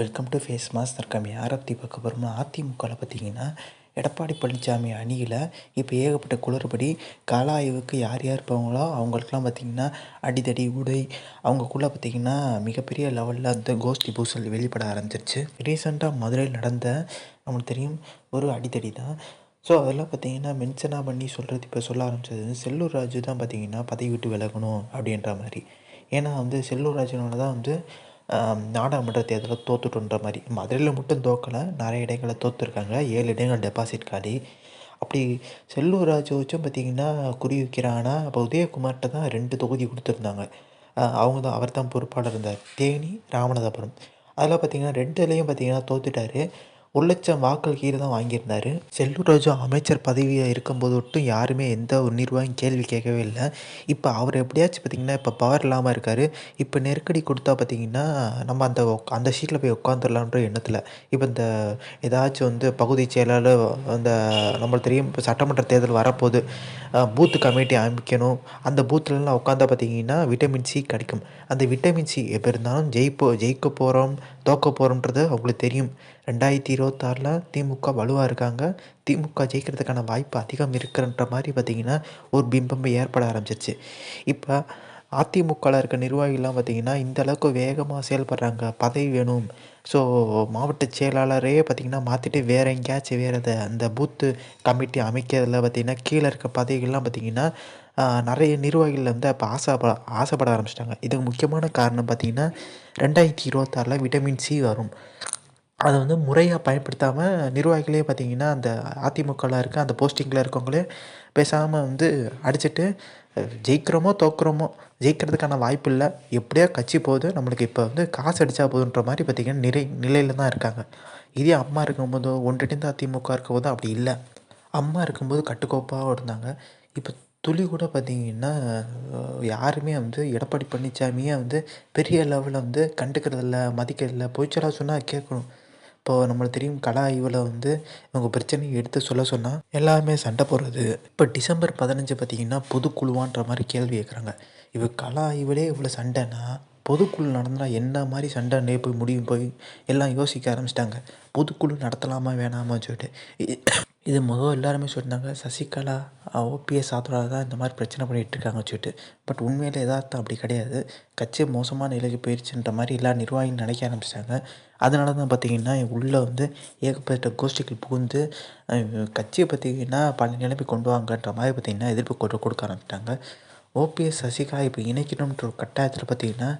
Welcome to face mass தற்காமி யாரை பற்றி பார்க்க போகிறோம்னா அதிமுகவில் பார்த்தீங்கன்னா எடப்பாடி பழனிசாமி அணியில் இப்போ ஏகப்பட்ட குளறுபடி கால ஆய்வுக்கு யார் யார் இருப்பாங்களோ அவங்களுக்குலாம் பார்த்திங்கன்னா அடிதடி உடை அவங்கக்குள்ளே பார்த்திங்கன்னா மிகப்பெரிய லெவலில் அந்த கோஷ்டி பூசல் வெளிப்பட ஆரம்பிச்சிருச்சு. ரீசெண்டாக மதுரையில் நடந்த நம்மளுக்கு தெரியும் ஒரு அடிதடி தான். ஸோ அதெல்லாம் பார்த்தீங்கன்னா மென்ஷனாக பண்ணி சொல்கிறது இப்போ சொல்ல ஆரம்பிச்சது செல்லூர் ராஜு தான் பார்த்திங்கன்னா பதவி விட்டு விலகணும் அப்படின்ற மாதிரி. ஏன்னா வந்து செல்லூர் ராஜுனால தான் வந்து நாடாளுமன்ற தேர்தலில் தோத்துட்டோன்ற மாதிரி. மதுரையில் மட்டும் தோக்கலை. நிறைய இடங்களில் தோற்றுருக்காங்க ஏழு இடங்கள் டெபாசிட் காலி. அப்படி செல்லூர் ராஜு வச்சும் பார்த்திங்கன்னா குறி வைக்கிறாங்கன்னா அப்போ உதயகுமார்கிட்ட தான் ரெண்டு தொகுதி கொடுத்துருந்தாங்க. அவங்க தான் அவர் தான் பொறுப்பாளர் இருந்தார். தேனி ராமநாதபுரம். அதில் பார்த்திங்கன்னா ரெண்டுலேயும் பார்த்திங்கன்னா தோத்துட்டார். ஒரு லட்சம் வாக்கள் கீழே தான் வாங்கியிருந்தார். செல்லூர் ராஜு அமைச்சர் பதவியாக இருக்கும்போது மட்டும் யாருமே எந்த ஒரு நிர்வாகம் கேள்வி கேட்கவே இல்லை. இப்போ அவர் எப்படியாச்சும் பார்த்திங்கன்னா இப்போ பவர் இல்லாமல் இருக்கார். இப்போ நெருக்கடி கொடுத்தா பார்த்திங்கன்னா நம்ம அந்த அந்த சீட்டில் போய் உட்காந்துடலான்ற எண்ணத்தில். இப்போ இந்த ஏதாச்சும் வந்து பகுதி செயலாளர் அந்த நம்மளுக்கு தெரியும் இப்போ சட்டமன்ற தேர்தல் வரப்போகுது பூத்து கமிட்டி அமைக்கணும். அந்த பூத்துலலாம் உட்காந்தா பார்த்திங்கன்னா விட்டமின் சி கிடைக்கும். அந்த விட்டமின் சி எப்போ இருந்தாலும் ஜெயிப்போ ஜெயிக்க போகிறோம் தோக்க போகிறோன்றது அவங்களுக்கு தெரியும். ரெண்டாயிரத்தி இருபது இருபத்தாறில் திமுக வலுவாக இருக்காங்க. திமுக ஜெயிக்கிறதுக்கான வாய்ப்பு அதிகம் இருக்குன்ற மாதிரி பார்த்திங்கன்னா ஒரு பிம்பம் ஏற்பட ஆரம்பிச்சிருச்சு. இப்போ அதிமுகவில் இருக்க நிர்வாகிகள்லாம் பார்த்திங்கன்னா இந்த அளவுக்கு வேகமாக செயல்படுறாங்க. பதவி வேணும். ஸோ மாவட்ட செயலாளரே பார்த்திங்கன்னா மாற்றிட்டு வேறு எங்கேயாச்சும் வேறு அந்த பூத்து கமிட்டி அமைக்கிறதுல பார்த்திங்கன்னா கீழே இருக்க பதவிகள்லாம் பார்த்திங்கன்னா நிறைய நிர்வாகிகள் வந்து அப்போ ஆசைப்பட ஆசைப்பட ஆரம்பிச்சிட்டாங்க. இதுக்கு முக்கியமான காரணம் பார்த்திங்கன்னா ரெண்டாயிரத்தி இருபத்தாறில் விட்டமின் சி வரும். அதை வந்து முறையாக பயன்படுத்தாமல் நிர்வாகிகளே பார்த்திங்கன்னா அந்த அதிமுகவில் இருக்க அந்த போஸ்டிங்கில் இருக்கவங்களே பேசாமல் வந்து அடிச்சுட்டு ஜெயிக்கிறோமோ தோக்குறோமோ ஜெயிக்கிறதுக்கான வாய்ப்பு இல்லை. எப்படியோ கட்சி போகுது. நம்மளுக்கு இப்போ வந்து காசு அடித்தா போதுன்ற மாதிரி பார்த்திங்கன்னா நிறை நிலையில் தான் இருக்காங்க. இதே அம்மா இருக்கும்போதோ ஒன்றிணைந்த அதிமுக இருக்கும்போது அப்படி இல்லை. அம்மா இருக்கும்போது கட்டுக்கோப்பாக இருந்தாங்க. இப்போ துளி கூட பார்த்திங்கன்னா யாருமே வந்து எடப்பாடி பழனிசாமியே வந்து பெரிய லெவலில் வந்து கண்டுக்கிறதில்ல மதிக்கிறதில்ல. பொய்ச்சலாக சொன்னால் கேட்கணும். இப்போது நம்மளுக்கு தெரியும் கலா ஆய்வில் வந்து இவங்க பிரச்சனையை எடுத்து சொல்ல சொன்னால் எல்லாருமே சண்டை போடுறது. இப்போ டிசம்பர் பதினஞ்சு பார்த்திங்கன்னா பொதுக்குழுவான்ற மாதிரி கேள்வி கேட்குறாங்க. இவ கலா ஆய்விலே இவ்வளோ சண்டைனா பொதுக்குழு நடந்தால் என்ன மாதிரி சண்டை போய் முடியும் போய் எல்லாம் யோசிக்க ஆரம்பிச்சிட்டாங்க. பொதுக்குழு நடத்தலாமா வேணாமான்னு சொல்லிட்டு. இது முதல் எல்லாருமே சொல்லியிருந்தாங்க சசிகலா ஓபிஎஸ் ஆதரவாக தான் இந்த மாதிரி பிரச்சனை பண்ணிகிட்டு சொல்லிட்டு. பட் உண்மையில் எதார்த்தம் அப்படி கிடையாது. கட்சி மோசமான நிலைக்கு போயிடுச்சுன்ற மாதிரி எல்லா நிர்வாகிகள் நினைக்க ஆரம்பிச்சிட்டாங்க. அதனால தான் பார்த்திங்கன்னா உள்ளே வந்து ஏகப்பட்ட கோஷ்டிகள் புகுந்து கட்சியை பார்த்திங்கன்னா பல நிலைமை கொண்டு வாங்கன்ற மாதிரி பார்த்திங்கன்னா எதிர்ப்பு கொடு கொடுக்க ஆரம்பிச்சிட்டாங்க. ஓபிஎஸ் சசிகலா இப்போ இணைக்கணுன்ற ஒரு கட்டாயத்தில் பார்த்திங்கன்னா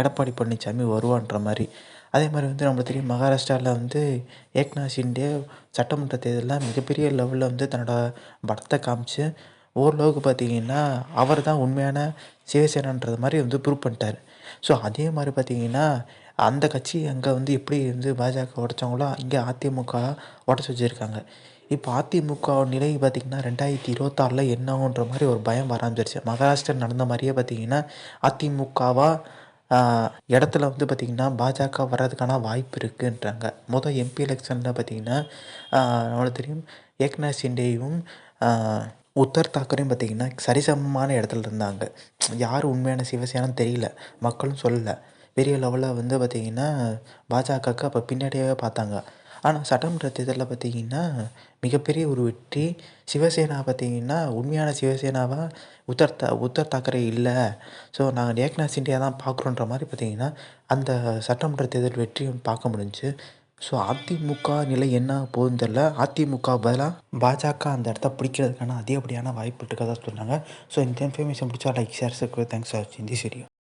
எடப்பாடி பழனிசாமி வருவான்ற மாதிரி. அதே மாதிரி வந்து நம்மளுக்கு தெரியும் மகாராஷ்டிராவில் வந்து ஏக்நாத் ஷிண்டே சட்டமன்ற தேர்தலில் மிகப்பெரிய லெவலில் வந்து தன்னோட பலத்தை காமிச்சு ஓரளவுக்கு பார்த்தீங்கன்னா அவர் தான் உண்மையான சிவசேனான்றது மாதிரி வந்து ப்ரூவ் பண்ணிட்டார். ஸோ அதே மாதிரி பார்த்தீங்கன்னா அந்த கட்சி அங்கே வந்து எப்படி வந்து பாஜக உடச்சாங்களோ இங்கே அதிமுக உடச்சி வச்சுருக்காங்க. இப்போ அதிமுக நிலை பார்த்திங்கன்னா ரெண்டாயிரத்தி இருபத்தாறில் என்னாகுன்ற மாதிரி ஒரு பயம் வர ஆரம்பிச்சிருச்சு. மகாராஷ்டிரா நடந்த மாதிரியே பார்த்திங்கன்னா அதிமுகவாக இடத்துல வந்து பார்த்திங்கன்னா பாஜக வர்றதுக்கான வாய்ப்பு இருக்குன்றாங்க. மொதல் எம்பி எலெக்ஷனில் பார்த்திங்கன்னா நம்மளுக்கு தெரியும் ஏக்நாத் ஷிண்டேயும் உத்தர் தாக்கரையும் பார்த்திங்கன்னா சரிசமமான இடத்துல இருந்தாங்க. யார் உண்மையான சிவசேனான்னு தெரியல. மக்களும் சொல்லலை. பெரிய லெவலில் வந்து பார்த்திங்கன்னா பாஜகவுக்கு அப்போ பின்னாடியே பார்த்தாங்க. ஆனால் சட்டமன்ற தேர்தலில் பார்த்திங்கன்னா மிகப்பெரிய ஒரு வெற்றி. சிவசேனா பார்த்திங்கன்னா உண்மையான சிவசேனாவாக உத்தர் தா உத்தர் தாக்கரே இல்லை. ஸோ நாங்கள் ஏக்நாத் சிண்டியா தான் பார்க்குறோன்ற மாதிரி பார்த்திங்கன்னா அந்த சட்டமன்ற தேர்தல் வெற்றியும் பார்க்க முடிஞ்சு. ஸோ அதிமுக நிலை என்ன போகுதுன்னு தெரில. அதிமுக பதிலாக பாஜக அந்த இடத்த பிடிக்கிறதுக்கான அதிகப்படியான வாய்ப்பு இருக்கதா சொன்னாங்க. ஸோ இந்த இன்ஃபர்மேஷன் பிடிச்சா லைக் ஷேர் தேங்க்ஸ் ஃபார் வாட்சிங் திஸ் வீடியோ